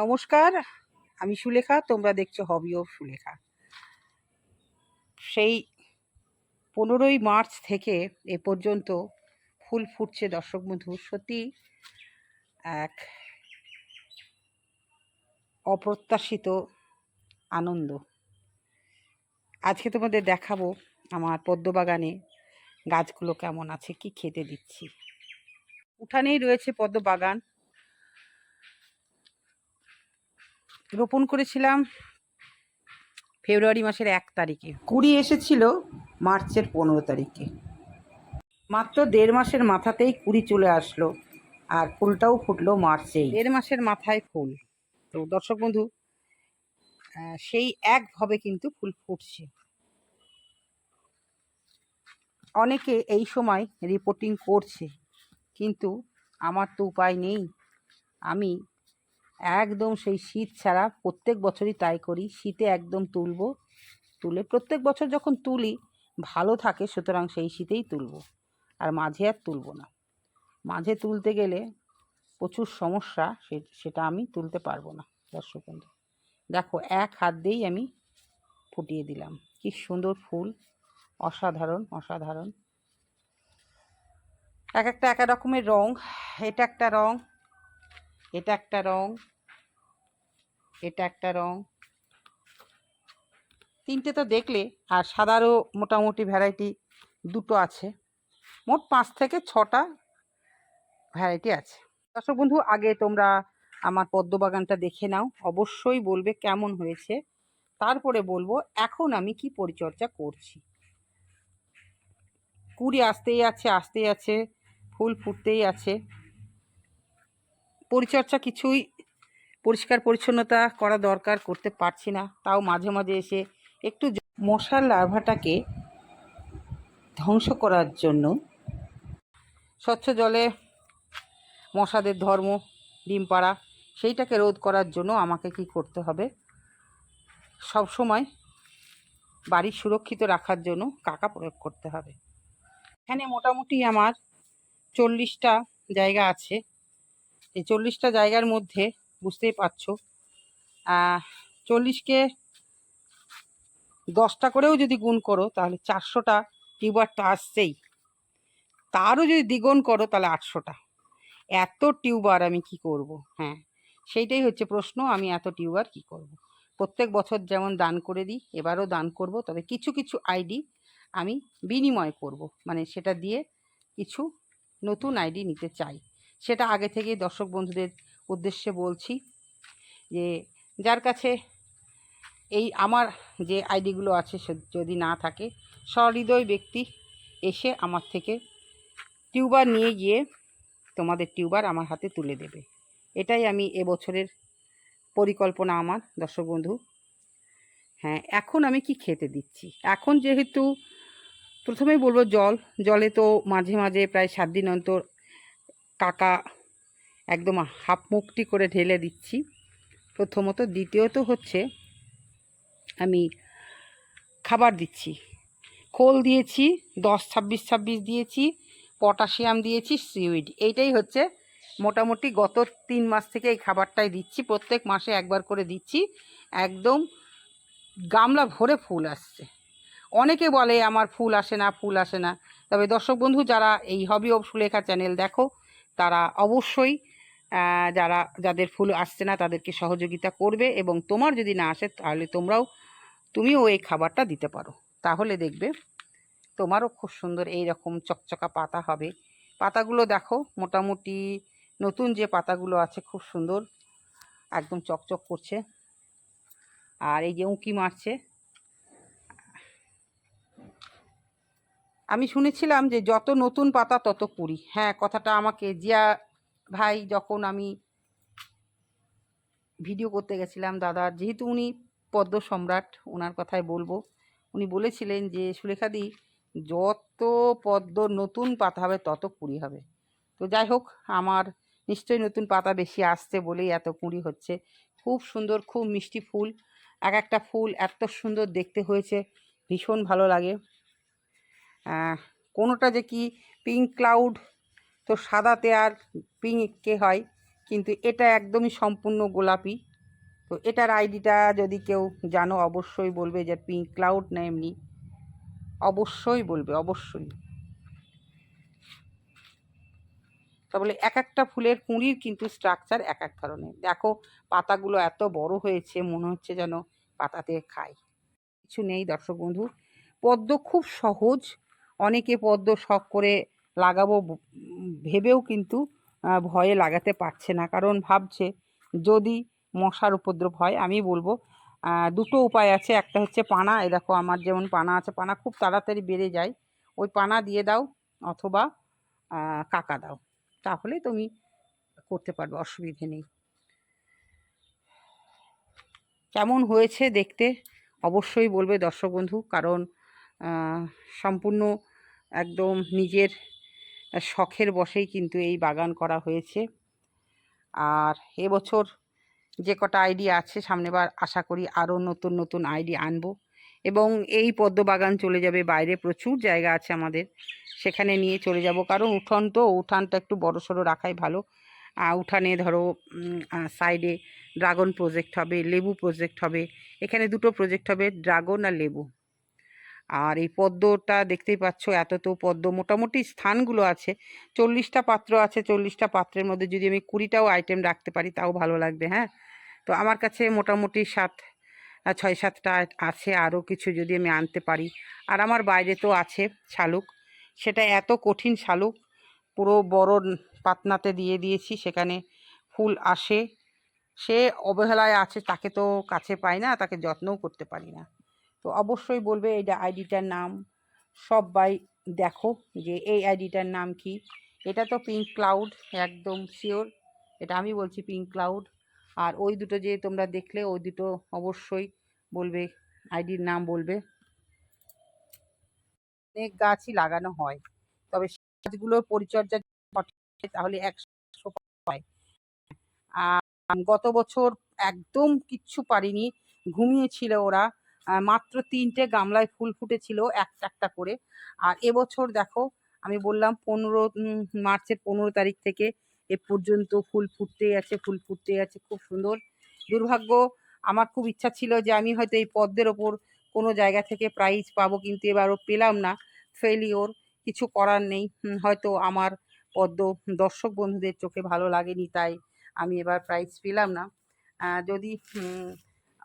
নমস্কার, আমি সুলেখা, তোমরা দেখছ হবি অফ সুলেখা। সেই পনেরোই মার্চ থেকে এ পর্যন্ত ফুল ফুটছে দর্শক বন্ধু, সত্যি এক অপ্রত্যাশিত আনন্দ। আজকে তোমাদের দেখাবো আমার পদ্মবাগানে গাছগুলো কেমন আছে, কি খেতে দিচ্ছি। উঠানেই রয়েছে পদ্মবাগান। রোপণ করেছিলাম ফেব্রুয়ারি মাসের এক তারিখে। কুড়ি এসেছিল মার্চের পনেরো তারিখে। মাত্র দেড় মাসের মাথাতেই কুড়ি চলে আসলো আর ফুলটাও ফুটলো মার্চেই। দেড় মাসের মাথায় ফুল। তো দর্শক বন্ধু সেই একভাবে কিন্তু ফুল ফুটছে। অনেকে এই সময় রিপোর্টিং করছে কিন্তু আমার তো উপায় নেই। আমি একদম সেই শীত ছাড়া প্রত্যেক বছরই তাই করি। শীতে একদম তুলবো, তুলে প্রত্যেক বছর যখন তুলি, ভালো থাকে সুতরাং সেই শীতেই তুলব। আর মাঝে আর তুলবো না। মাঝে তুলতে গেলে প্রচুর সমস্যা সেটা আমি তুলতে পারব না, দর্শক দেখো, এক হাত দিয়েই আমি ফুটিয়ে দিলাম। কি সুন্দর ফুল, অসাধারণ অসাধারণ। এক একটা, এক এক রকমের রং, এটা একটা রং, এটা একটা রং এটা একটা রং। তিনটে তো দেখলে, আর সাদারও মোটামুটি ভ্যারাইটি দুটো আছে। মোট পাঁচ থেকে ছটা ভ্যারাইটি আছে। দর্শক বন্ধু, আগে তোমরা আমার পদ্ম বাগানটা দেখে নাও। অবশ্যই বলবে কেমন হয়েছে। তারপরে বলব, এখন আমি কি পরিচর্যা করছি। কুড়ি আসতেই আছে আসতেই আছে, ফুল ফুটতেই আছে। পরিচর্যা কিছুই পরিষ্কার পরিচ্ছন্নতা করা দরকার, করতে পারছি না। তাও মাঝে মাঝে এসে একটু মশার লার্ভাটাকে ধ্বংস করার জন্য স্বচ্ছ জলে মশাদের ধর্ম, ডিম পাড়া, সেইটাকে রোধ করার জন্য আমাকে কি করতে হবে? সব সময় বাড়ি সুরক্ষিত রাখার জন্য কাকা প্রয়োগ করতে হবে। এখানে মোটামুটি আমার চল্লিশটা জায়গা আছে। এই চল্লিশটা জায়গার মধ্যে বুঝতেই পারছ। চল্লিশকে দশটা করেও যদি গুণ করো, তাহলে চারশোটা টিউবার তো আসছেই। তারও যদি দ্বিগুণ করো, তাহলে আটশোটা। এত টিউবার আমি কি করব? হ্যাঁ সেইটাই হচ্ছে প্রশ্ন, আমি এত টিউবার কি করব। প্রত্যেক বছর যেমন দান করে দিই, এবারও দান করব, তবে কিছু কিছু আইডি আমি বিনিময় করব। মানে সেটা দিয়ে কিছু নতুন আইডি নিতে চাই। সেটা আগে থেকেই দর্শক বন্ধুদের উদ্দেশ্যে বলছি যে, যার কাছে এই আমার যে আইডিগুলো আছে যদি না থাকে, সহৃদয় ব্যক্তি এসে আমার থেকে টিউবার নিয়ে গিয়ে তোমাদের টিউবার আমার হাতে তুলে দেবে। এটাই আমি এবছরের পরিকল্পনা আমার, দর্শক বন্ধু। হ্যাঁ এখন আমি কি খেতে দিচ্ছি? এখন যেহেতু প্রথমেই বলব জল, জলে তো মাঝে মাঝে প্রায় সাত দিন অন্তর কাকা একদম হাফ মুখটি করে ঢেলে দিচ্ছি। প্রথমত দ্বিতীয়ত হচ্ছে আমি খাবার দিচ্ছি। খোল দিয়েছি, দশ, ছাব্বিশ ছাব্বিশ দিয়েছি, পটাশিয়াম দিয়েছি, সিউইড। এইটাই হচ্ছে মোটামুটি গত তিন মাস থেকে এই খাবারটাই দিচ্ছি। প্রত্যেক মাসে একবার করে দিচ্ছি। একদম গামলা ভরে ফুল আসছে। অনেকে বলে আমার ফুল আসে না, ফুল আসে না। তবে দর্শক বন্ধু, যারা এই হবি অফ সুলেখা চ্যানেল দেখো, তারা অবশ্যই যারা, যাদের ফুল আসছে না তাদেরকে সহযোগিতা করবে এবং তোমার যদি না আসে তাহলে তোমরাও তুমিও এই খাবারটা দিতে পারো। তাহলে দেখবে তোমারও খুব সুন্দর এই রকম চকচকা পাতা হবে। পাতাগুলো দেখো, মোটামুটি নতুন যে পাতাগুলো আছে খুব সুন্দর, একদম চকচক করছে। আর এই যে উঁকি মারছে। আমি শুনেছিলাম যে যত নতুন পাতা তত কুড়ি। হ্যাঁ কথাটা আমাকে জিয়া ভাই যখন আমি ভিডিও করতে গেছিলাম দাদার যেহেতু উনি পদ্ম সম্রাট ওনার কথাই বলব। উনি বলেছিলেন যে সুলেখাদি যত পদ্ম নতুন পাতা হবে, তত কুড়ি হবে। তো যাই হোক, আমার নিশ্চয়ই নতুন পাতা বেশি আসছে বলেই এত কুঁড়ি হচ্ছে। খুব সুন্দর, খুব মিষ্টি ফুল। এক একটা ফুল এত সুন্দর দেখতে হয়েছে, ভীষণ ভালো লাগে। কোনোটা যে কি পিঙ্ক ক্লাউড তো সাদাতে আর পিঙ্কে হয়, কিন্তু এটা একদমই সম্পূর্ণ গোলাপি। তো এটার আইডিটা যদি কেউ জানো, অবশ্যই বলবে যে পিঙ্ক ক্লাউড না এমনি। অবশ্যই বলবে, অবশ্যই। তা বলে এক একটা ফুলের কুঁড়ির কিন্তু স্ট্রাকচার এক এক ধরনের। দেখো, পাতাগুলো এত বড় হয়েছে, মনে হচ্ছে যেন পাতাতে খায়। কিছু নেই দর্শক বন্ধু, পদ্ম খুব সহজ। অনেকে পদ্ম শখ করে লাগাবো ভেবেও কিন্তু ভয়ে লাগাতে পারছে না। কারণ ভাবছে, যদি মশার উপদ্রব হয়, আমি বলব দুটো উপায় আছে। একটা হচ্ছে পানা। এ দেখো, আমার যেমন পানা আছে, পানা খুব তাড়াতাড়ি বেড়ে যায়। ওই পানা দিয়ে দাও অথবা কাকা দাও। তাহলে তুমি করতে পারবে, অসুবিধে নেই। কেমন হয়েছে দেখতে অবশ্যই বলবে দর্শক বন্ধু। কারণ সম্পূর্ণ একদম নিজের শখের বশেই কিন্তু এই বাগান করা হয়েছে। আর এবছর যে কটা আইডিয়া আছে সামনেবার আশা করি আরও নতুন নতুন আইডিয়া আনব। এবং এই পদ্ম বাগান চলে যাবে, বাইরে প্রচুর জায়গা আছে আমাদের, সেখানে নিয়ে চলে যাব। কারণ উঠান তো, উঠানটা একটু বড় সড়ো রাখাই ভালো। উঠানে ধরো সাইডে ড্রাগন প্রজেক্ট হবে, লেবু প্রজেক্ট হবে, এখানে দুটো প্রজেক্ট হবে, ড্রাগন আর লেবু। আর এই পদ্মটা দেখতেই পাচ্ছ, এত তো পদ্ম, মোটামুটি স্থানগুলো আছে। চল্লিশটা পাত্র আছে, চল্লিশটা পাত্রের মধ্যে যদি আমি কুড়িটাও আইটেম রাখতে পারি, তাও ভালো লাগবে হ্যাঁ? তো আমার কাছে মোটামুটি সাত ছয়, সাতটা আছে, আরও কিছু যদি আমি আনতে পারি। আর আমার বাইরে তো আছে শালুক, সেটা এত কঠিন শালুক, পুরো বড় পাতনাতে দিয়ে দিয়েছি, সেখানে ফুল আসে, সে অবহেলায় আছে, তাকে তো কাছে পাই না, তাকে যত্নও করতে পারি না। তো অবশ্যই বলবে এই আইডিটার নাম। সবাই দেখো যে এই আইডিটার নাম কি। এটা তো পিঙ্ক ক্লাউড একদম শিওর এটা আমি বলছি পিঙ্ক ক্লাউড আর ওই দুটো যে তোমরা দেখলে, ওই দুটো অবশ্যই বলবে আইডির নাম বলবে। অনেক গাছই লাগানো হয়। তবে গাছগুলোর পরিচর্যা তাহলে একশো হয়। আর গত বছর একদম কিচ্ছু পারিনি। ঘুমিয়েছিল ওরা। মাত্র তিনটে গামলায় ফুল ফুটেছিল একটা একটা করে। আর এবছর দেখো, আমি বললাম পনেরো মার্চের পনেরো তারিখ থেকে এ পর্যন্ত ফুল ফুটতেই আছে, ফুল ফুটতেই আছে, খুব সুন্দর। দুর্ভাগ্য, আমার খুব ইচ্ছা ছিল যে আমি হয়তো এই পদ্মের ওপর কোনো জায়গা থেকে প্রাইজ পাবো, কিন্তু এবারও পেলাম না। ফেলিওর কিছু করার নেই। হয়তো আমার পদ্ম দর্শক বন্ধুদের চোখে ভালো লাগেনি, তাই আমি এবার প্রাইজ পেলাম না। যদি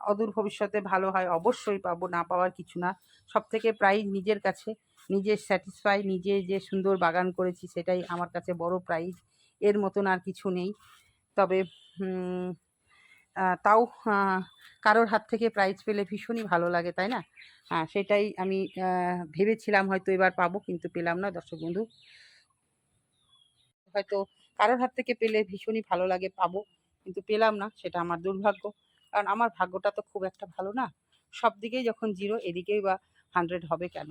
অদূর ভবিষ্যতে ভালো হয়, অবশ্যই পাবো, না পাওয়ার কিছু না। সব থেকে প্রাইজ নিজের কাছে নিজের স্যাটিসফাই নিজে যে সুন্দর বাগান করেছি সেটাই আমার কাছে বড় প্রাইজ এর মতন আর কিছু নেই। তবে তাও কারোর হাত থেকে প্রাইজ পেলে ভীষণই ভালো লাগে, তাই না? হ্যাঁ সেটাই আমি ভেবেছিলাম হয়তো এবার পাবো, কিন্তু পেলাম না, দর্শক বন্ধু। হয়তো কারোর হাত থেকে পেলে ভীষণই ভালো লাগে, পাবো, কিন্তু পেলাম না, সেটা আমার দুর্ভাগ্য। কারণ আমার ভাগ্যটা তো খুব একটা ভালো না। সব দিকেই যখন জিরো, এদিকেই বা হান্ড্রেড হবে কেন?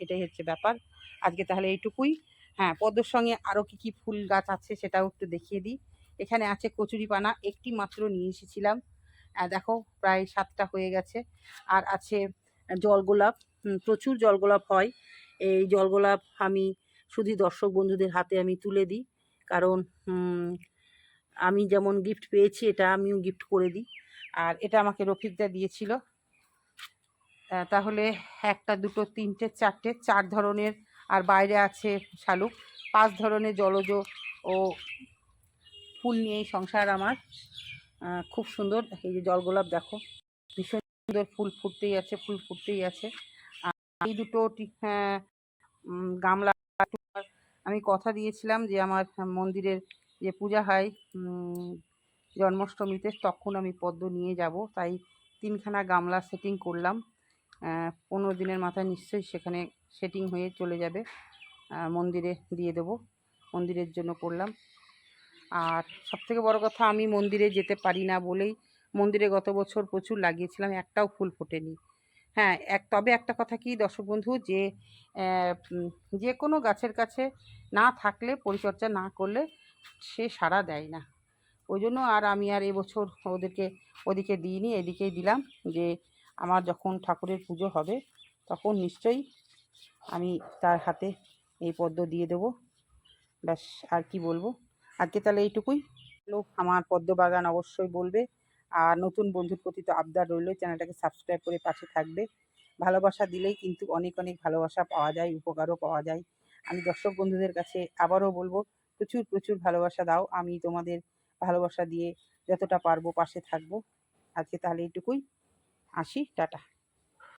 এটাই হচ্ছে ব্যাপার। আজকে তাহলে এইটুকুই। হ্যাঁ পদ্মর সঙ্গে আরও কী কী ফুল গাছ আছে সেটাও একটু দেখিয়ে দিই। এখানে আছে কচুরিপানা, একটি মাত্র নিয়ে এসেছিলাম। দেখো, প্রায় সাতটা হয়ে গেছে। আর আছে জলগোলাপ। প্রচুর জলগোলাপ হয়। এই জলগোলাপ আমি শুধু দর্শক বন্ধুদের হাতে আমি তুলে দিই। কারণ আমি যেমন গিফট পেয়েছি, এটা আমিও গিফট করে দিই। আর এটা আমাকে রফিকদা দিয়েছিল। তাহলে একটা দুটো তিনটে চারটে চার ধরনের আর বাইরে আছে শালুক। পাঁচ ধরনের জলজ ও ফুল নিয়েই সংসার আমার। খুব সুন্দর। এই যে জলগোলাপ দেখো ভীষণ সুন্দর ফুল ফুটতেই আছে ফুল ফুটতেই আছে। এই দুটো উম, গামলা আমি কথা দিয়েছিলাম যে আমার মন্দিরের যে পূজা হয় জন্মাষ্টমীতে তখন আমি পদ্ম নিয়ে যাব। তাই তিনখানা গামলা সেটিং করলাম। পনেরো দিনের মাথায় নিশ্চয়ই সেখানে সেটিং হয়ে চলে যাবে। মন্দিরে দিয়ে দেবো। মন্দিরের জন্য করলাম। আর সবথেকে বড় কথা, আমি মন্দিরে যেতে পারি না বলেই মন্দিরে গত বছর প্রচুর লাগিয়েছিলাম। একটাও ফুল ফোটেনি। হ্যাঁ এক, তবে একটা কথা কি দর্শক বন্ধু, যে যে কোনো গাছের কাছে না থাকলে, পরিচর্যা না করলে সে সাড়া দেয় না। ওই জন্য আর আমি আর এবছর ওদেরকে ওদিকে দিইনি, এদিকেই দিলাম যে আমার যখন ঠাকুরের পুজো হবে তখন নিশ্চয়ই আমি তার হাতে এই পদ্ম দিয়ে দেবো। ব্যাস, আর কি বলব? আজকে তাহলে এইটুকুই। লোক আমার পদ্ম বাগান অবশ্যই বলবে। আর নতুন বন্ধুর প্রতি তো আবদার রইল চ্যানেলটাকে সাবস্ক্রাইব করে পাশে থাকবে। ভালোবাসা দিলেই কিন্তু অনেক অনেক ভালোবাসা পাওয়া যায়, উপকারও পাওয়া যায়। আমি দর্শক বন্ধুদের কাছে আবারও বলব, প্রচুর প্রচুর ভালোবাসা দাও। আমি তোমাদের ভালোবাসা দিয়ে যতটা পারব পাশে থাকব। আজকে তাহলে এইটুকুই। আসি টাটা।